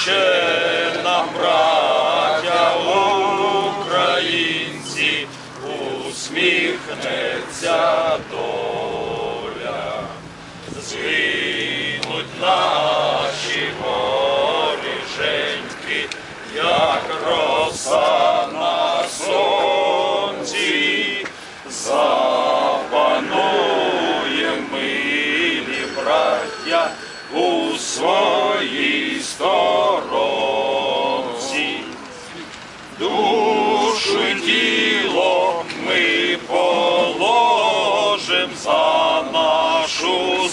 ще нам, українці, усміхнеться доля. Згинуть наші воріженьки, як роса на сонці, запанує милі браття у своїй сторонці.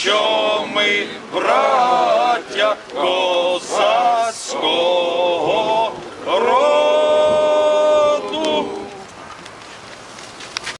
що ми браття козацького